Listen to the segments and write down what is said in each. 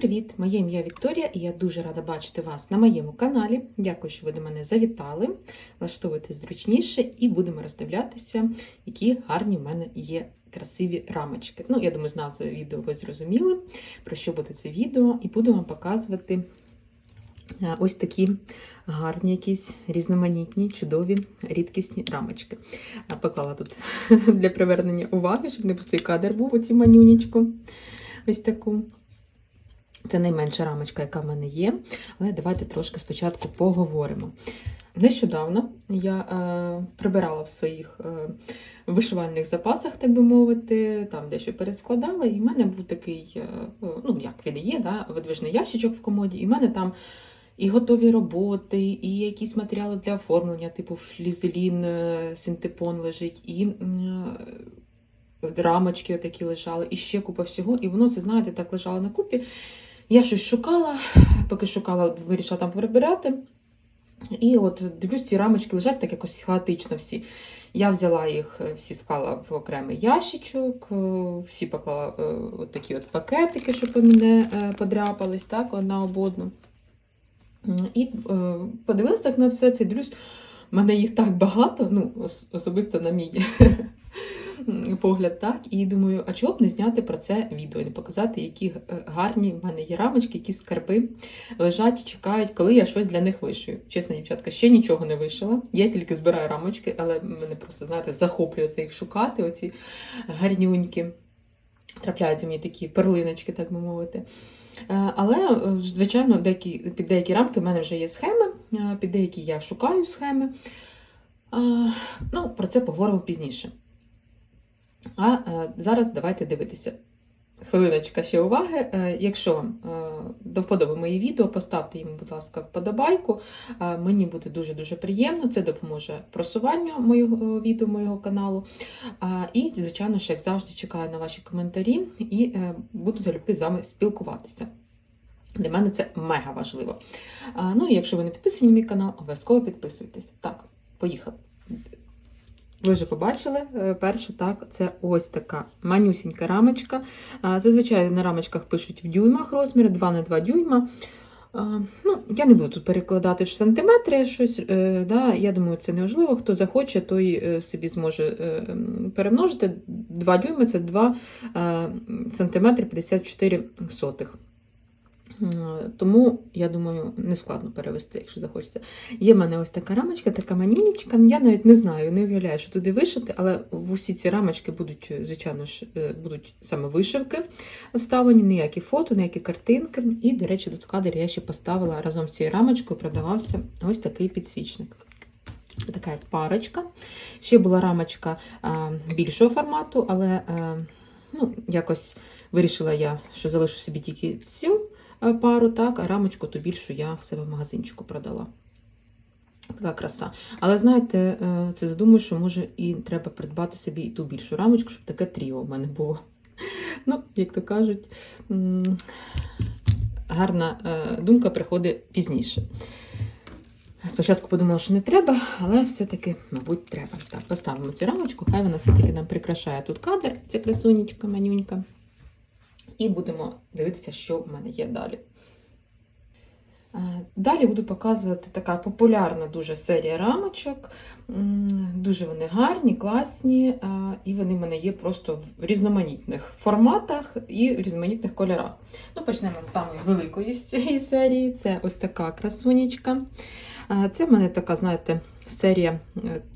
Привіт! Моє ім'я Вікторія і я дуже рада бачити вас на моєму каналі. Дякую, що ви до мене завітали. Влаштовуйтесь зручніше і будемо роздивлятися, які гарні в мене є красиві рамочки. Ну, я думаю, з назви відео ви зрозуміли, про що буде це відео, і буду вам показувати е, ось такі гарні, якісь різноманітні, чудові, рідкісні рамочки. Поклала тут для привернення уваги, щоб не пустий кадр був оці манюнічку. Ось таку. Це найменша рамочка, яка в мене є. Але давайте трошки спочатку поговоримо. Нещодавно я е, прибирала в своїх е, вишивальних запасах, так би мовити, там дещо перескладала, і в мене був такий, е, ну як він є, да, видвижний ящичок в комоді, і в мене там і готові роботи, і якісь матеріали для оформлення, типу флізелін, е, синтепон лежить, і е, рамочки такі лежали, і ще купа всього. І воно, це, знаєте, так лежало на купі. Я щось шукала, поки шукала, вирішила там прибирати. І от дивлюсь, ці рамочки лежать так якось хаотично всі. Я взяла їх, е, всі склала в окремий ящичок, е, всі поклала е, от такі от пакетики, щоб вони не подряпались, так, одна об одну. І подивилася так на все це, дивлюсь, в мене їх так багато, ну, особисто на мій погляд, так. І думаю, а чого б не зняти про це відео, не показати, які е, гарні в мене є рамочки, які скарби лежать і чекають, коли я щось для них вишию. Чесно, дівчатка, ще нічого не вишила. Я тільки збираю рамочки, але мене просто, знаєте, захоплює це їх шукати, оці гарнюньки. Трапляються мені такі перлиночки, так би мовити. Е, Але, е, звичайно, деякі, під деякі рамки в мене вже є схеми, під деякі я шукаю схеми. Ну, про це поговоримо пізніше. А е, зараз давайте дивитися. Хвилиночка ще уваги. Е, Якщо вам е, до вподоби мої відео, поставте їм, будь ласка, вподобайку. Мені буде дуже-дуже приємно. Це допоможе просуванню моєго відео, моєго каналу. І, звичайно, що, як завжди, чекаю на ваші коментарі і буду залюбки з вами спілкуватися. Для мене це мега важливо. Ну і якщо ви не підписані на мій канал, обов'язково підписуйтесь. Так, поїхали. Ви вже побачили е, перше, так, це ось така манюсінька рамочка. Зазвичай на рамочках пишуть в дюймах розміри 2 на 2 дюйма. Ну, я не буду тут перекладати в сантиметри щось. е, Да, я думаю, це не важливо. Хто захоче, той е, собі зможе е, перемножити. 2 дюйми це 2 е, сантиметри 54 сотих. Тому, я думаю, не складно перевести, якщо захочеться. Є в мене ось така рамочка, така манюнічка. Я навіть не знаю, не уявляю, що туди вишити, але в усі ці рамочки будуть, звичайно ж, е, будуть саме вишивки вставлені, ніякі фото, ніякі картинки. І, до речі, тут в кадрі я ще поставила разом з цією рамочкою, продавався ось такий підсвічник. Це така як парочка. Ще була рамочка а, більшого формату, але а, ну, якось вирішила я, що залишу собі тільки цю пару, так, а рамочку ту більшу я в себе в магазинчику продала. Така краса. Але знаєте, е, це задумаю, що може і треба придбати собі і ту більшу рамочку, щоб таке тріо в мене було. Ну, як то кажуть, гарна е, думка приходить пізніше. Спочатку подумала, що не треба, але все-таки, мабуть, треба. Так, поставимо цю рамочку, хай вона все-таки нам прикрашає тут кадр, ця красунечка, манюнька. І будемо дивитися, що в мене є далі. Е, Далі буду показувати така популярна дуже серія рамочок. Дуже вони гарні, класні, е, і вони в мене є просто в різноманітних форматах і в різноманітних кольорах. Ну, почнемо з самої великої з цієї серії. Це ось така красунечка. Е, Це в мене така, знаєте, серія,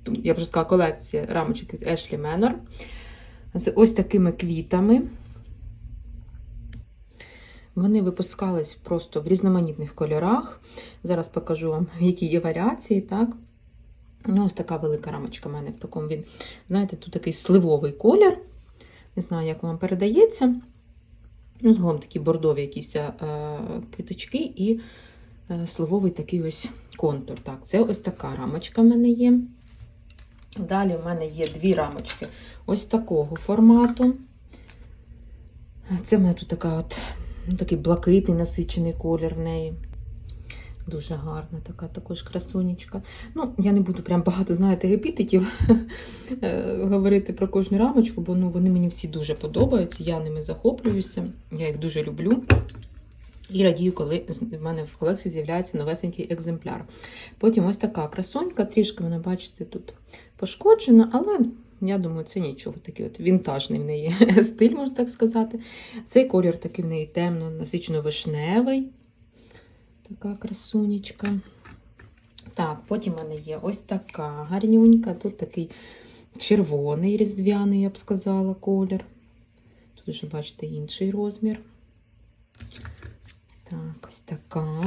я б вже сказала, колекція рамочок від Ashley Manor з ось такими квітами. Вони випускались просто в різноманітних кольорах. Зараз покажу вам, які є варіації, так? Ну, ось така велика рамочка в мене в такому він. Знаєте, тут такий сливовий колір. Не знаю, як вам передається. Ну, загалом такі бордові якісь е, квіточки і е, сливовий такий ось контур. Так, це ось така рамочка в мене є. Далі в мене є дві рамочки ось такого формату. Це в мене тут така от, такий блакитний насичений колір в неї. Дуже гарна така також красунечка. Ну, я не буду прям багато, знаєте, епітетів е, говорити про кожну рамочку, бо ну, вони мені всі дуже подобаються, я ними захоплююся, я їх дуже люблю. І радію, коли в мене в колекції з'являється новесенький екземпляр. Потім ось така красунька, трішки вона, бачите, тут пошкоджена, але я думаю, це нічого. Такий от вінтажний в неї стиль, можна так сказати. Цей колір такий в неї темно, насичено вишневий. Така красунечка. Так, потім в мене є ось така гарнюнька. Тут такий червоний різдвяний, я б сказала, колір. Тут вже бачите інший розмір. Так, ось така.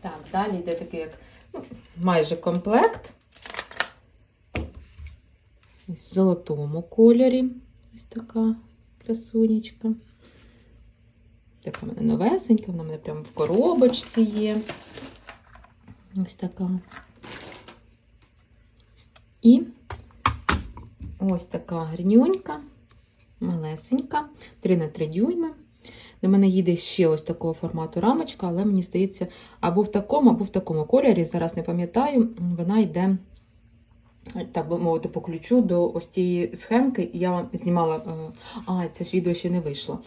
Так, далі йде такий, як ну, майже комплект. В золотому кольорі. Ось така красунечка. Така в мене новесенька, вона в мене прямо в коробочці є. Ось така. І ось така гарнюнька, малесенька, 3 на 3 дюйми. До мене їде ще ось такого формату рамочка, але мені здається, або в такому, або в такому кольорі. Зараз не пам'ятаю, вона йде, так би мовити, по ключу до ось цієї схемки. Я вам знімала, е, а, це ж відео ще не вийшло.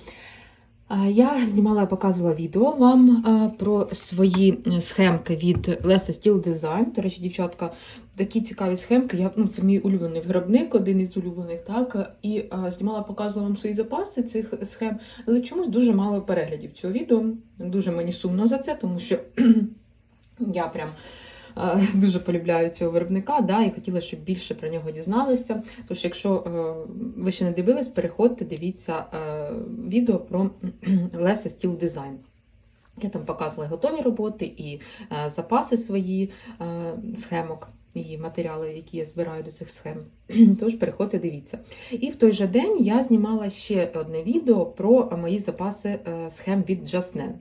Я знімала, показувала відео вам про свої е, схемки від Lesa Steel Design. До речі, дівчатка, такі цікаві схемки. Я, ну, це мій улюблений виробник, один із улюблених, так. І а, знімала, показувала вам свої запаси цих схем, але чомусь дуже мало переглядів цього відео. Дуже мені сумно за це, тому що я прям. Е, Дуже полюбляю цього виробника, да, і хотіла, щоб більше про нього дізналися. Тож, якщо е, ви ще не дивились, переходьте, дивіться е, відео про Lesa Steel Design. Я там показувала готові роботи і запаси свої схемок і матеріали, які я збираю до цих схем. Тож переходьте, дивіться. І в той же день я знімала ще одне відео про мої запаси схем від Jasnen.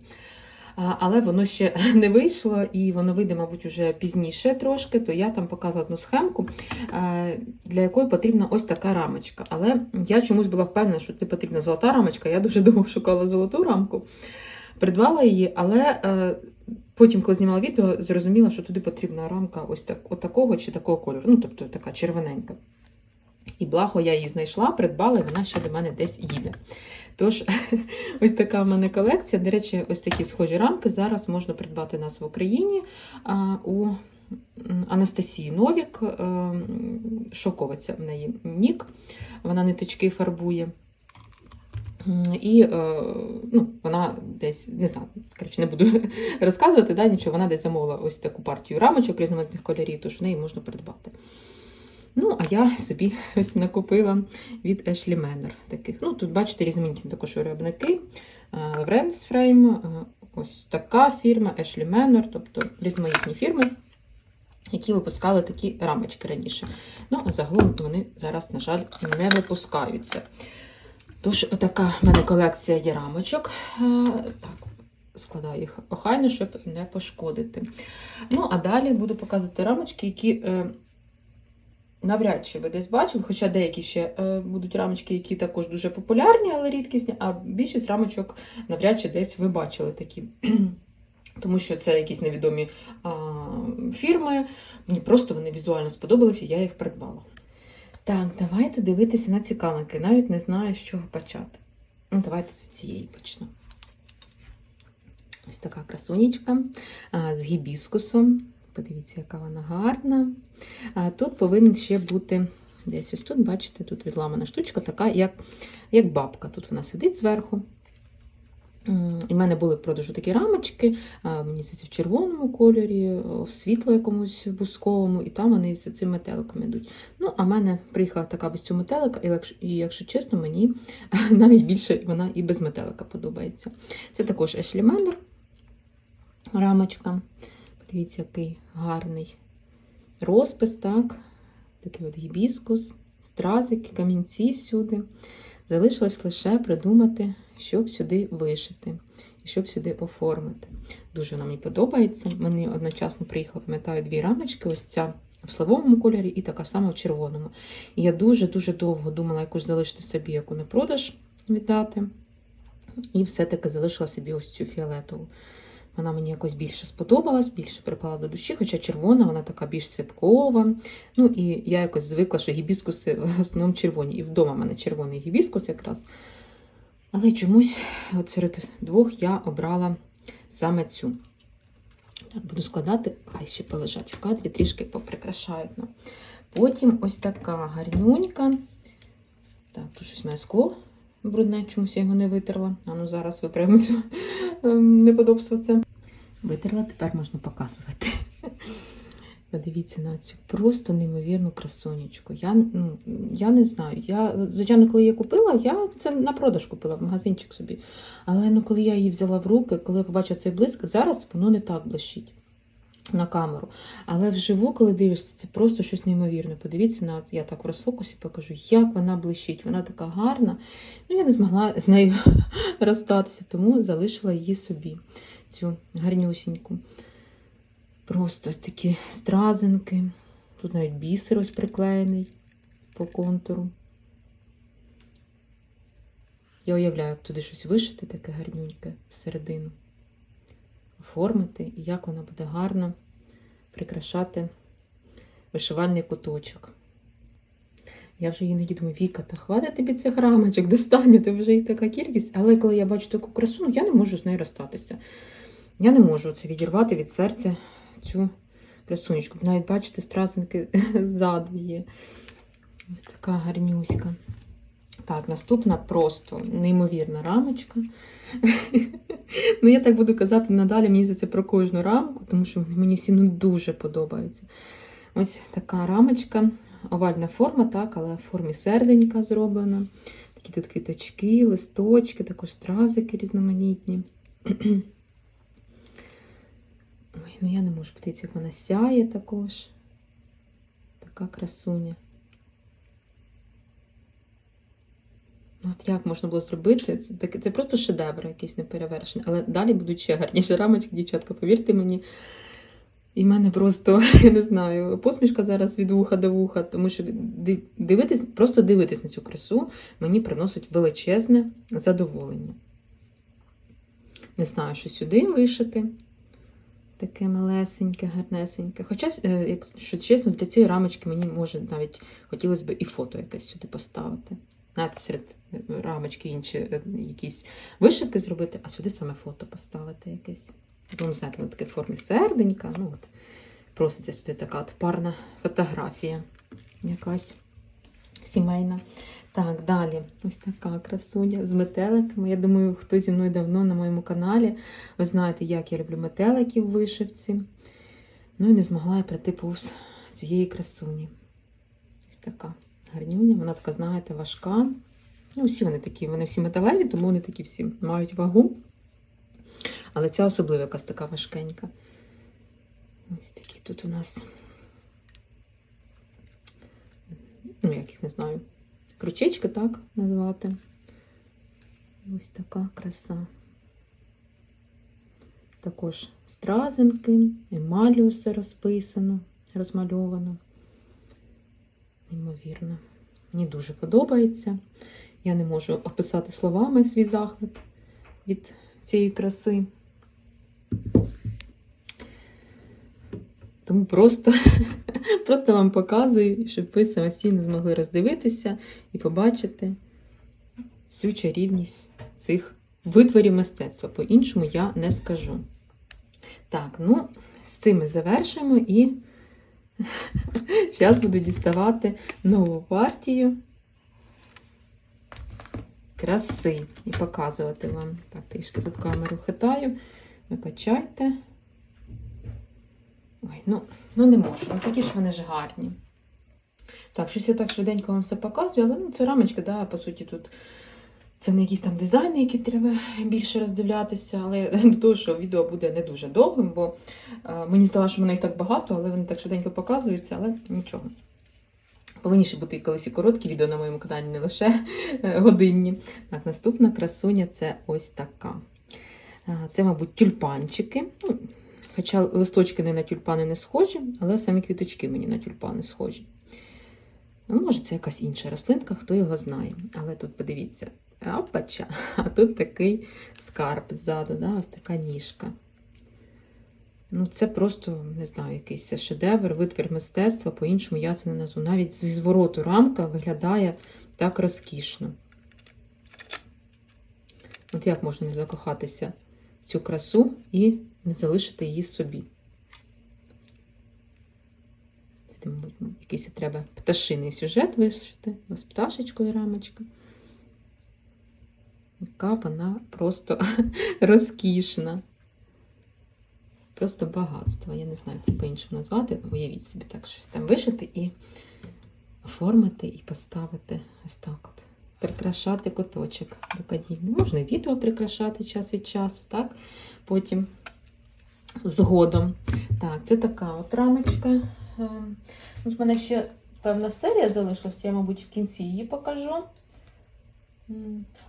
Але воно ще не вийшло, і воно вийде, мабуть, вже пізніше трошки, то я там показала одну схемку, е, для якої потрібна ось така рамочка. Але я чомусь була впевнена, що це потрібна золота рамочка. Я дуже довго шукала золоту рамку, придбала її, але е, потім, коли знімала відео, зрозуміла, що туди потрібна рамка ось так, такого чи такого кольору, ну тобто така червоненька. І благо я її знайшла, придбала, і вона ще до мене десь їде. Тож, ось така в мене колекція. До речі, ось такі схожі рамки зараз можна придбати нас в Україні у Анастасії Новік, е, м, в неї нік. Вона ниточки фарбує. І е, ну, вона десь, не знаю, коротше, не буду розказувати, да, нічого, вона десь замовила ось таку партію рамочок різноманітних кольорів, тож в неї можна придбати. Ну, а я собі ось накупила від Ashley Manor таких. Ну, тут, бачите, різноманітні також виробники. Frame, е, ось така фірма, Ashley Manor, тобто різноманітні фірми, які випускали такі рамочки раніше. Ну, а загалом вони зараз, на жаль, не випускаються. Тож, така в мене колекція є рамочок. Е, Так, складаю їх охайно, щоб не пошкодити. Ну, а далі буду показувати рамочки, які. Навряд чи ви десь бачили, хоча деякі ще е, будуть рамочки, які також дуже популярні, але рідкісні, а більшість рамочок навряд чи десь ви бачили такі. Тому що це якісь невідомі а, фірми. Мені просто вони візуально сподобалися, я їх придбала. Так, давайте дивитися на цікавинки. Навіть не знаю, з чого почати. Ну, давайте з цієї почну. Ось така красунечка з гібіскусом. Подивіться, яка вона гарна. Тут повинен ще бути десь ось тут, бачите, тут відламана штучка, така, як, як бабка. Тут вона сидить зверху. І в мене були в продажу такі рамочки, мені здається, в червоному кольорі, в світло якомусь бусковому, і там вони з цим метеликом йдуть. Ну, а в мене приїхала така без цього метелика, і якщо, чесно, мені навіть більше вона і без метелика подобається. Це також Ashley Manor рамочка. Подивіться, який гарний розпис, так? Такий от гібіскус, стразики, камінці всюди. Залишилось лише придумати, щоб сюди вишити і щоб сюди оформити. Дуже вона мені подобається. Мені одночасно приїхала, пам'ятаю, дві рамочки. Ось ця в славовому кольорі і така сама в червоному. І я дуже-дуже довго думала, яку ж залишити собі, яку на продаж віддати. І все-таки залишила собі ось цю фіолетову. Вона мені якось більше сподобалась, більше припала до душі, хоча червона, вона така більш святкова. Ну і я якось звикла, що гібіскуси в основному червоні. І вдома в мене червоний гібіскус якраз. Але чомусь от серед двох я обрала саме цю. Так, буду складати, хай ще полежать в кадрі, трішки поприкрашають. Потім ось така гарнюнька. Так, тут щось має скло брудне, чомусь я його не витерла. А ну зараз виправимо цю ем, неподобство це. Витерла, тепер можна показувати. Подивіться на цю просто неймовірну красонечку. Я, ну, я не знаю. Я, звичайно, коли її купила, я це на продаж купила в магазинчик собі. Але ну, коли я її взяла в руки, коли я побачила цей блиск, зараз воно не так блищить на камеру. Але вживу, коли дивишся, це просто щось неймовірне. Подивіться на я так в розфокусі покажу, як вона блищить. Вона така гарна. Ну, я не змогла з нею розстатися, тому залишила її собі, цю гарнюсіньку. Просто ось такі стразинки. Тут навіть бісер ось приклеєний по контуру. Я уявляю, як туди щось вишити, таке гарнюньке всередину. Оформити і як вона буде гарно прикрашати вишивальний куточок. Я вже іноді думаю, Віка, та хватить тобі цих рамочок, достатньо, ти вже їх така кількість. Але коли я бачу таку красу, ну я не можу з нею розстатися. Я не можу це відірвати від серця цю красунечку. Навіть бачите, стразинки ззаду є. Ось така гарнюська. Так, наступна просто неймовірна рамочка. ну, я так буду казати надалі, мені здається про кожну рамку, тому що мені всі ну, дуже подобаються. Ось така рамочка, овальна форма, так, але в формі серденька зроблена. Такі тут квіточки, листочки, також стразики різноманітні. Ой, ну я не можу подивитися, як вона сяє також. Така красуня. От як можна було зробити? Це, таке- це просто шедевр якийсь неперевершений. Але далі будуть ще гарніші рамочки, дівчатка, повірте мені. І в мене просто, я не знаю, посмішка зараз від вуха до вуха, тому що дивитись, просто дивитись на цю красу мені приносить величезне задоволення. Не знаю, що сюди вишити. Таке малесеньке, гарнесеньке. Хоча, е, якщо чесно, для цієї рамочки мені може навіть хотілося б і фото якесь сюди поставити. Знаєте, серед е, рамочки інші е, якісь вишивки зробити, а сюди саме фото поставити якесь. Ну, знаєте, воно таке в формі серденька. Ну, от, проситься сюди така от парна фотографія якась сімейна. Так, далі ось така красуня з метеликами. Я думаю, хто зі мною давно на моєму каналі, ви знаєте, як я люблю метеликів в вишивці. Ну і не змогла я пройти повз цієї красуні. Ось така гарнюня. Вона така, знаєте, важка. Ну, всі вони такі, вони всі металеві, тому вони такі всі мають вагу. Але ця особлива якась така важкенька. Ось такі тут у нас. Ну, як їх не знаю. Крючечки, так назвати. Ось така краса. Також стразинки, емалю все розписано, розмальовано. Неймовірно. Мені дуже подобається. Я не можу описати словами свій захват від цієї краси. Тому просто, просто вам показую, щоб ви самостійно змогли роздивитися і побачити всю чарівність цих витворів мистецтва. По-іншому я не скажу. Так, ну, з цим ми завершимо і зараз буду діставати нову партію краси і показувати вам. Так, трішки тут камеру хитаю. Вибачайте. Ой, ну, ну не можу. Ну, такі ж вони ж гарні. Так, щось я так швиденько вам все показую, але ну, це рамочка, да, по суті, тут це не якісь там дизайни, які треба більше роздивлятися, але до того, що відео буде не дуже довгим, бо е, мені здалося, що в мене їх так багато, але вони так швиденько показуються, але нічого. Повинні ще бути колись і короткі відео на моєму каналі, не лише е, годинні. Так, наступна красуня це ось така. Е, Це, мабуть, тюльпанчики. Ну, Хоча листочки не на тюльпани не схожі, але самі квіточки мені на тюльпани схожі. Ну, може, це якась інша рослинка, хто його знає. Але тут подивіться, апача, а тут такий скарб ззаду, да? ось така ніжка. Ну, це просто, не знаю, якийсь шедевр, витвір мистецтва, по-іншому я це не назву. Навіть зі звороту рамка виглядає так розкішно. От як можна не закохатися в цю красу і не залишити її собі. Це, мабуть, якийсь треба пташиний сюжет вишити. Ось пташечкою рамочка. Яка вона просто розкішна. Просто багатство. Я не знаю, як це по-іншому назвати. Уявіть собі так щось там вишити і оформити, і поставити ось так от. Прикрашати куточок рукодільний. Можна відео прикрашати час від часу, так? Потім згодом. Так, це така от рамочка. Ем, От в мене ще певна серія залишилась, я, мабуть, в кінці її покажу.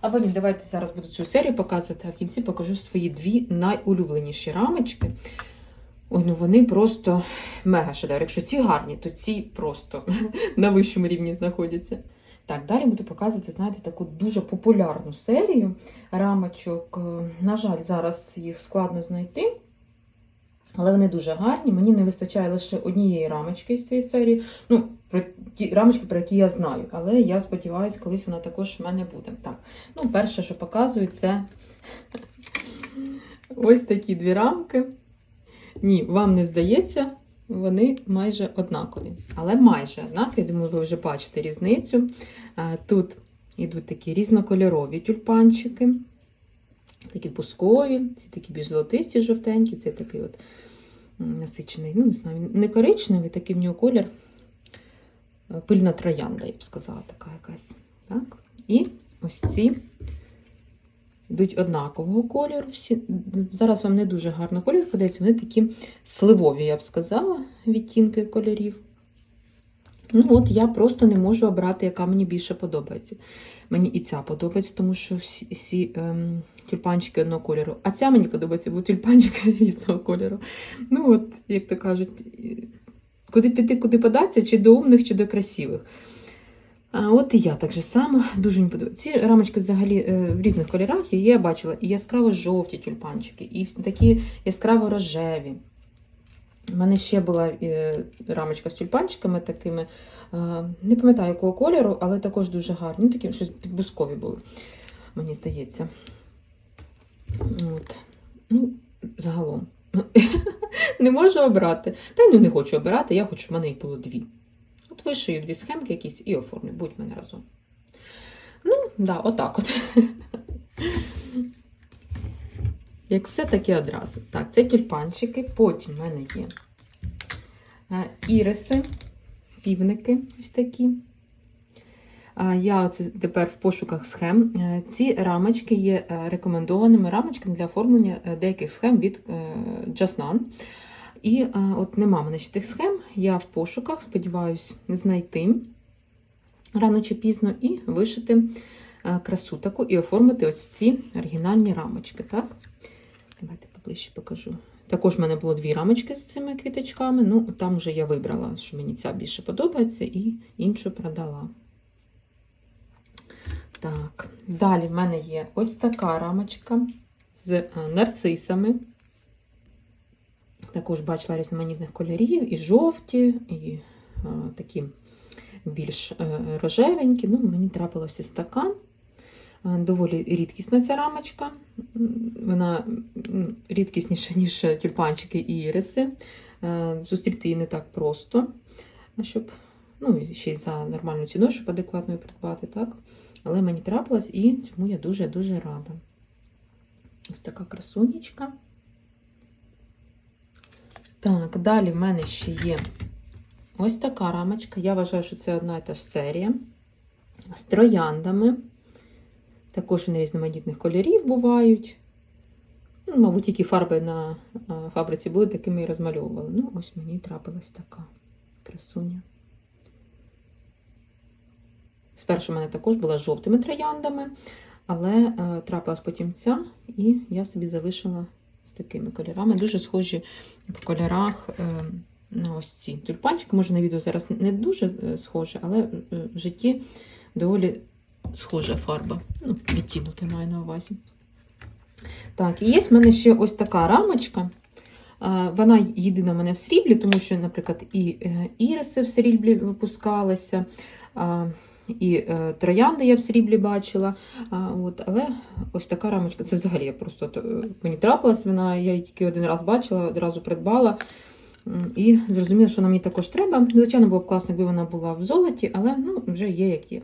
Або ні, давайте зараз буду цю серію показувати, а в кінці покажу свої дві найулюбленіші рамочки. Ой, ну вони просто мега шедевр. Якщо ці гарні, то ці просто на вищому рівні знаходяться. Так, далі буду показувати, знаєте, таку дуже популярну серію рамочок. Е, На жаль, зараз їх складно знайти. Але вони дуже гарні. Мені не вистачає лише однієї рамочки з цієї серії. Ну, про ті рамочки, про які я знаю. Але я сподіваюся, колись вона також в мене буде. Так, ну, перше, що показую, це ось такі дві рамки. Ні, вам не здається, вони майже однакові. Але майже однакові, думаю, ви вже бачите різницю. Тут йдуть такі різнокольорові тюльпанчики, такі бускові, ці такі більш золотисті, жовтенькі, це такий от насичений, ну, не знаю, не коричневий, такий в нього колір. Е, Пильна троянда, я б сказала, така якась. Так? І ось ці йдуть однакового кольору. Зараз вам не дуже гарно колір подається, вони такі сливові, я б сказала, відтінки кольорів. Ну, от я просто не можу обрати, яка мені більше подобається. Мені і ця подобається, тому що всі, всі ем, тюльпанчики одного кольору. А ця мені подобається, бо тюльпанчики різного кольору. Ну, от, як то кажуть, куди піти, куди податися, чи до умних, чи до красивих. А от і я так же само дуже мені подобається. Ці рамочки взагалі е, в різних кольорах є. Я бачила і яскраво жовті тюльпанчики, і такі яскраво рожеві. У мене ще була е, рамочка з тюльпанчиками такими. е, Не пам'ятаю якого кольору, але також дуже гарні. Ну, такі щось підбускові були, мені здається. От. Ну, загалом. не можу обрати. Та й ну не хочу обирати, я хочу, в мене їх було дві. От вишию дві схемки якісь і оформлю, будь мене разом. Ну, да, отак от. Як все таки одразу. Так, це тюльпанчики, потім в мене є е, іриси, півники ось такі. Я оце тепер в пошуках схем. Е, Ці рамочки є е, рекомендованими рамочками для оформлення е, деяких схем від Jasnan. І от нема мене ще тих схем. Я в пошуках, сподіваюсь, знайти рано чи пізно і вишити красу таку і оформити ось в ці оригінальні рамочки. Так? Давайте поближче покажу. Також в мене було дві рамочки з цими квіточками. Ну, там вже я вибрала, що мені ця більше подобається, і іншу продала. Так, далі в мене є ось така рамочка з е, нарцисами. Також бачила різноманітних кольорів, і жовті, і е, такі більш е, рожевенькі. Ну, мені трапилася ось така. Доволі рідкісна ця рамочка. Вона рідкісніша, ніж тюльпанчики і іриси. Зустріти її не так просто, щоб, ну, ще й за нормальну ціну, щоб адекватно її придбати, так? Але мені трапилось і цьому я дуже-дуже рада. Ось така красунечка. Так, далі в мене ще є ось така рамочка. Я вважаю, що це одна і та ж серія з трояндами. Також вони різноманітних кольорів бувають. Ну, мабуть, які фарби на фабриці були, такими і розмальовували. Ну, ось мені трапилась така красуня. Спершу в мене також була з жовтими трояндами, але е, трапилась потім ця, і я собі залишила з такими кольорами. Дуже схожі в кольорах е, на ось ці тюльпанчики. Може, на відео зараз не дуже е, схоже, але в житті доволі схожа фарба. Ну, відтінок я маю на увазі. Так, і є в мене ще ось така рамочка. Вона єдина в мене в сріблі, тому що, наприклад, і іриси в сріблі випускалися. І е, троянди я в сріблі бачила. От, але ось така рамочка, це взагалі я просто е, мені трапилась, вона, я її тільки один раз бачила, одразу придбала. І зрозуміла, що нам її також треба. Звичайно, було б класно, якби вона була в золоті, але ну, вже є як є.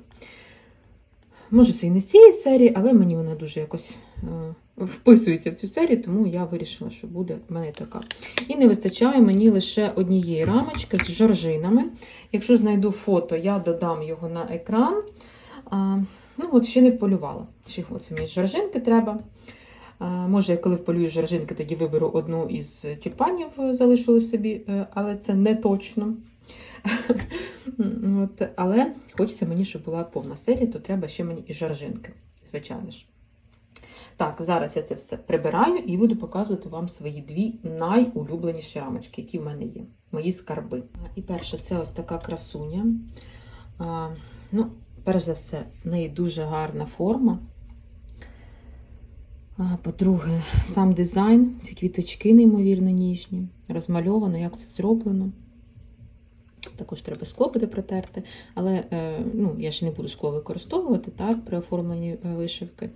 Може, це і не з цієї серії, але мені вона дуже якось е, вписується в цю серію, тому я вирішила, що буде в мене така. І не вистачає мені лише однієї рамочки з жоржинами. Якщо знайду фото, я додам його на екран. А, ну, от ще не вполювала. Ще оце мені жоржинки треба. А, може, я коли вполюю жоржинки, тоді виберу одну із тюльпанів, залишили собі, е, але це не точно. От, але хочеться мені, щоб була повна серія, то треба ще мені і жоржинки, звичайно ж. Так, зараз я це все прибираю і буду показувати вам свої дві найулюбленіші рамочки, які в мене є. Мої скарби. І перше, це ось така красуня. А, ну, перш за все, в неї дуже гарна форма. По-друге, сам дизайн, ці квіточки неймовірно ніжні, розмальовано, як це зроблено. Також треба скло буде протерти, але е, ну, я ще не буду скло використовувати так, при оформленні е, вишивки.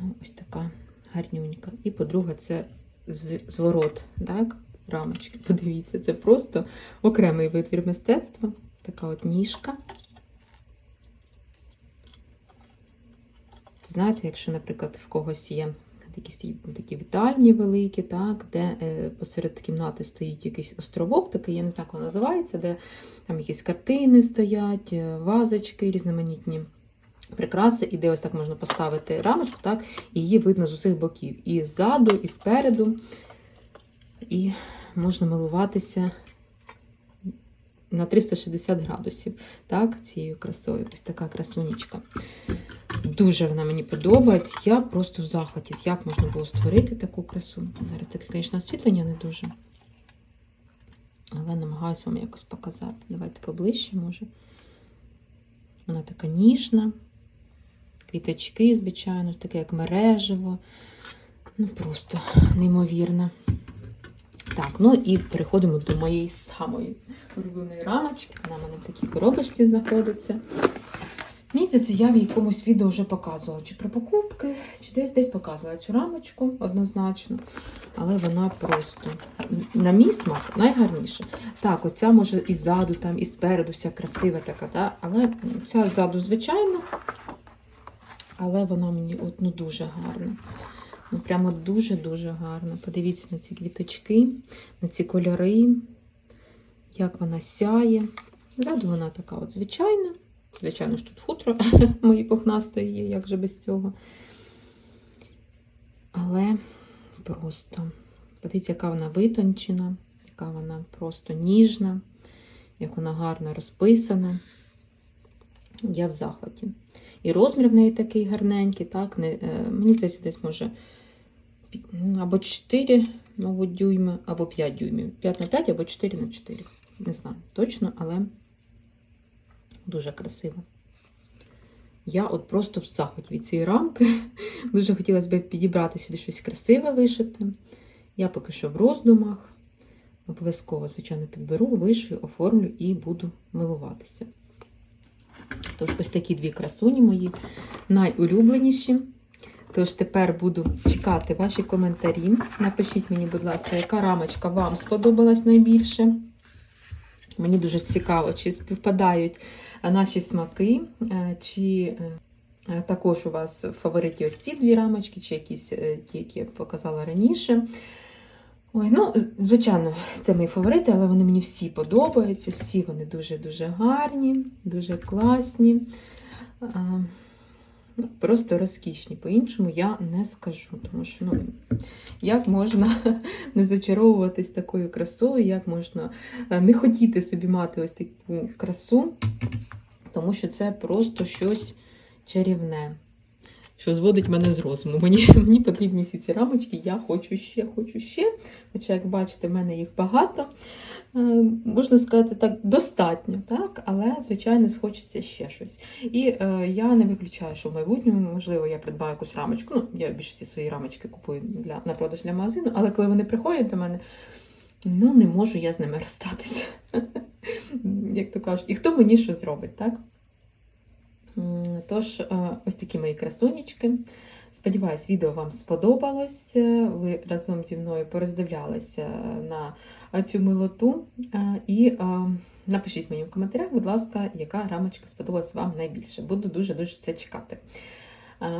Ну, ось така гарнюнька. І, по-друге, це зворот, так, рамочки. Подивіться, це просто окремий витвір мистецтва. Така от ніжка. Знаєте, якщо, наприклад, в когось є такі, такі вітальні великі, так, де е, посеред кімнати стоїть якийсь островок, такий, я не знаю, як називається, де там якісь картини стоять, е, вазочки, різноманітні прикраси, і де ось так можна поставити рамочку, так, і її видно з усіх боків. І ззаду, і спереду. І можна милуватися на 360 градусів, так, цією красою. Ось така красунечка. Дуже вона мені подобається. Я просто в захваті, як можна було створити таку красу. Зараз таке, звісно, освітлення не дуже. Але намагаюся вам якось показати. Давайте поближче, може. Вона така ніжна. Квіточки, звичайно, таке як мережево. Ну, просто неймовірно. Так, ну і переходимо до моєї самої улюбленої рамочки. Вона в мене в такій коробочці знаходиться. Здається, я в якомусь відео вже показувала, чи про покупки, чи десь десь показувала цю рамочку однозначно. Але вона просто, на мій смак, найгарніша. Так, оця може і ззаду, там, і спереду, вся красива така, да? але ця ззаду, звичайно. Але вона мені от, ну, дуже гарна. Ну, прямо дуже-дуже гарна. Подивіться на ці квіточки, на ці кольори, як вона сяє. Ззаду вона така от звичайна. Звичайно ж, тут хутро мої пухнастої є, як же без цього. Але просто, подивіться, яка вона витончена, яка вона просто ніжна, як вона гарно розписана. Я в захваті. І розмір в неї такий гарненький, так? Не, е, мені здається, десь може або 4, мабуть, дюйми, або 5 дюймів. 5 на 5 або 4 на 4. Не знаю точно, але дуже красиво. Я от просто в захваті від цієї рамки. Дуже хотілося б підібрати сюди щось красиве вишити. Я поки що в роздумах. Обов'язково, звичайно, підберу, вишию, оформлю і буду милуватися. Тож, ось такі дві красуні мої найулюбленіші. Тож тепер буду чекати ваші коментарі. Напишіть мені, будь ласка, яка рамочка вам сподобалась найбільше. Мені дуже цікаво, чи співпадають наші смаки, е, чи е, також у вас фавориті ось ці дві рамочки, чи якісь е, ті, які я показала раніше. Ой, ну, звичайно, це мої фаворити, але вони мені всі подобаються. Всі вони дуже-дуже гарні, дуже класні. Ну, Просто розкішні. По-іншому я не скажу, тому що ну, як можна не зачаровуватись такою красою, як можна е, не хотіти собі мати ось таку красу, тому що це просто щось чарівне, що зводить мене з розуму. Мені, мені потрібні всі ці рамочки, я хочу ще, хочу ще. Хоча, як бачите, в мене їх багато. Е, Можна сказати так, достатньо, так? але, звичайно, схочеться ще щось. І е, я не виключаю, що в майбутньому, можливо, я придбаю якусь рамочку. Ну, я більшості свої рамочки купую для, на продаж для магазину, але коли вони приходять до мене, ну, не можу я з ними розстатися. Як то кажуть, і хто мені що зробить, так? Тож, е, ось такі мої красунечки. Сподіваюсь, відео вам сподобалось. Е, Ви разом зі мною пороздивлялися на цю милоту. Е, І напишіть мені в коментарях, будь ласка, яка рамочка сподобалась вам найбільше. Буду дуже-дуже це чекати.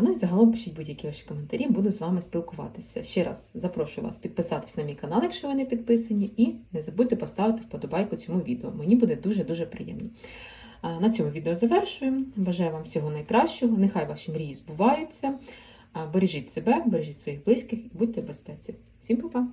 Ну і загалом пишіть будь-які ваші коментарі, буду з вами спілкуватися. Ще раз запрошую вас підписатись на мій канал, якщо ви не підписані, і не забудьте поставити вподобайку цьому відео. Мені буде дуже-дуже приємно. А, На цьому відео завершую. Бажаю вам всього найкращого. Нехай ваші мрії збуваються. Бережіть себе, бережіть своїх близьких і будьте в безпеці. Всім па-па!